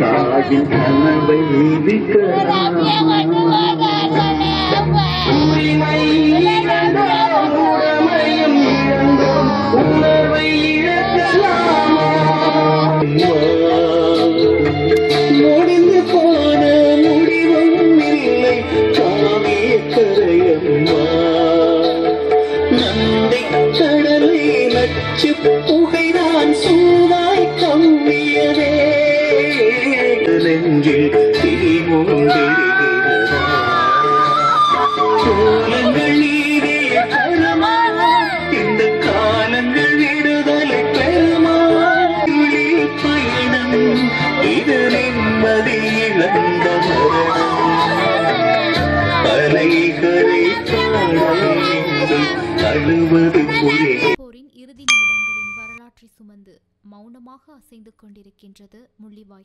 தாயின் கனவை மிதிக்கலாம் உணர்வை இழக்கலாமா? முடிந்து போன முடிவும் இல்லை காவிய கரையம்மா நந்தை கடலை நச்சு புகைதான் சூடாய் கவ்வியதே நெஞ்சில் திரி கோலங்கள் நீரே பெருமா இந்த காலங்கள் விடுதலை பெருமா துளி பயணம் இது நிம்மதி இழந்த மரணம் அலைகளை அழுவது புரிய போரின் இறுதி நிமிடங்களின் வரலாற்றை சுமந்து மௌனமாக அசைந்து கொண்டிருக்கின்றது முள்ளிவாய்க்கால்.